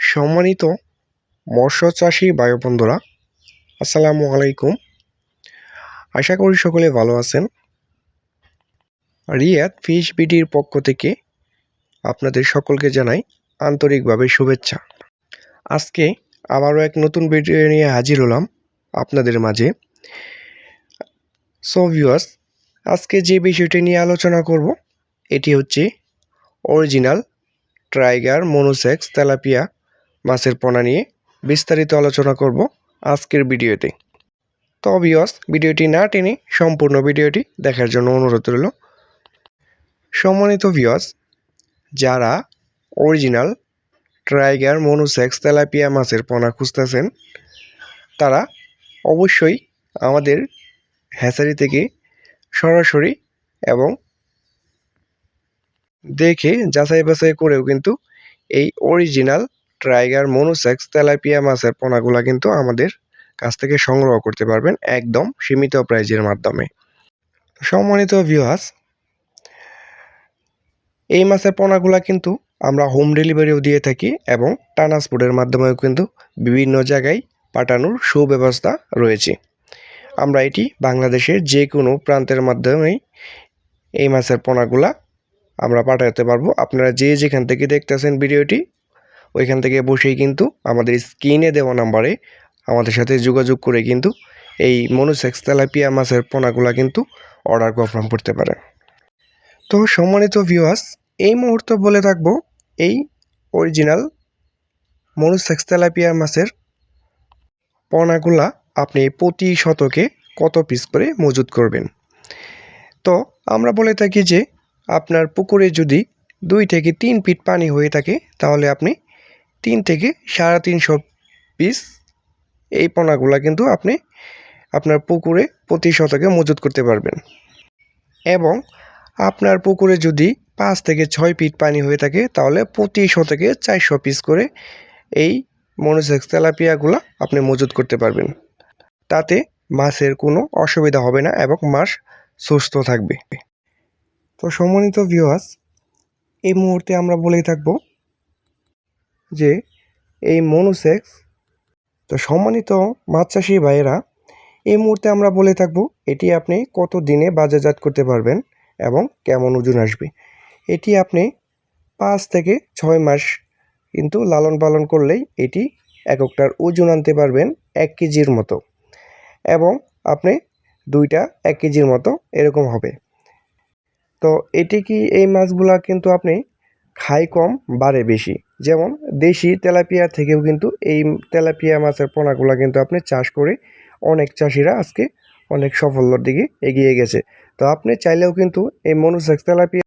সম্মানিত মৎস্য চাষি ভাই বন্ধুরা আসসালামু আলাইকুম। আশা করি সকলে ভালো আছেন। রিয়াদ ফিশ বিডির পক্ষ থেকে আপনাদের সকলকে জানাই আন্তরিকভাবে শুভেচ্ছা। আজকে আবারও এক নতুন ভিডিও নিয়ে হাজির হলাম আপনাদের মাঝে। সো ভিউয়ার্স আজকে যে বিষয়টি নিয়ে আলোচনা করব, এটি হচ্ছে অরিজিনাল ট্রাইগার মনোসেক্স তেলাপিয়া মাছের পোনা নিয়ে বিস্তারিত আলোচনা করব আজকের ভিডিওতে। তো ভিউয়ার্স ভিডিওটি না টেনে সম্পূর্ণ ভিডিওটি দেখার জন্য অনুরোধ রইল। সম্মানিত ভিউয়ার্স যারা অরিজিনাল ট্রাইগার মনোসেক্স তেলাপিয়া মাছের পোনা খুঁজতেছেন, তারা অবশ্যই আমাদের হ্যাচারি থেকে সরাসরি এবং দেখে যাচাই বাছাই করেও কিন্তু এই অরিজিনাল ট্রাইগার মনোসেক্স তেলাপিয়া মাছের পোনাগুলা কিন্তু আমাদের কাছ থেকে সংগ্রহ করতে পারবেন একদম সীমিত প্রাইজের মাধ্যমে। সম্মানিত ভিউয়ার্স এই মাছের পোনাগুলা কিন্তু আমরা হোম ডেলিভারিও দিয়ে থাকি এবং ট্রান্সপোর্টের মাধ্যমেও কিন্তু বিভিন্ন জায়গায় পাঠানোর সুব্যবস্থা রয়েছে। আমরা এটি বাংলাদেশের যে কোনো প্রান্তের মাধ্যমেই এই মাছের পোনাগুলা আমরা পাঠাতে পারব। আপনারা যে যেখান থেকে দেখতেছেন ভিডিওটি ওইখান থেকে বসেই কিন্তু আমাদের স্ক্রিনে দেওয়া নাম্বারে আমাদের সাথে যোগাযোগ করে কিন্তু এই মনুসেক্স তেলাপিয়া মাছের পোনাগুলা কিন্তু অর্ডার কনফার্ম করতে পারেন তো সম্মানিত ভিউয়ার্স এই মুহূর্তে বলে থাকব এই অরিজিনাল মনুসেক্স তেলাপিয়া মাছের পোনাগুলা আপনি প্রতি শতকে কত পিস করে মজুত করবেন? তো আমরা বলে থাকি যে, আপনার পুকুরে যদি দুই থেকে তিন ফিট পানি হয়ে থাকে, তাহলে আপনি তিন থেকে সাড়ে তিনশো পিস এই পোনাগুলা কিন্তু আপনি আপনার পুকুরে প্রতি শতকে মজুত করতে পারবেন। এবং আপনার পুকুরে যদি পাঁচ থেকে ছয় ফিট পানি হয়ে থাকে, তাহলে প্রতি শতকে চারশো পিস করে এই মনোসেক্স তেলাপিয়াগুলা আপনি মজুত করতে পারবেন। তাতে মাছের কোনো অসুবিধা হবে না এবং মাছ সুস্থ থাকবে। তো সম্মানিত ভিউয়ার্স এই মুহূর্তে আমরা বলেই থাকব যে এই মনোসেক্স তো সম্মানিত মাছ চাষি ভাইয়েরা, এই মুহূর্তে আমরা বলে থাকব এটি আপনি কত দিনে বাজারজাত করতে পারবেন এবং কেমন ওজন আসবে। এটি আপনি পাঁচ থেকে ছয় মাস কিন্তু লালন পালন করলেই এটি এককটার ওজন আনতে পারবেন এক কেজির মতো এবং আপনি দুইটা এক কেজির মতো এরকম হবে। তো এটি কি এই মাছগুলা কিন্তু আপনি খাই কম, বাড়ে বেশি? যেমন দেশি তেলাপিয়া থেকেও কিন্তু এই তেলাপিয়া মাছের পোনাগুলো কিন্তু আপনি চাষ করে অনেক চাষিরা আজকে অনেক সাফল্যর দিকে এগিয়ে গেছে। তো আপনি চাইলেও কিন্তু এই মনুসেক্স তেলাপিয়া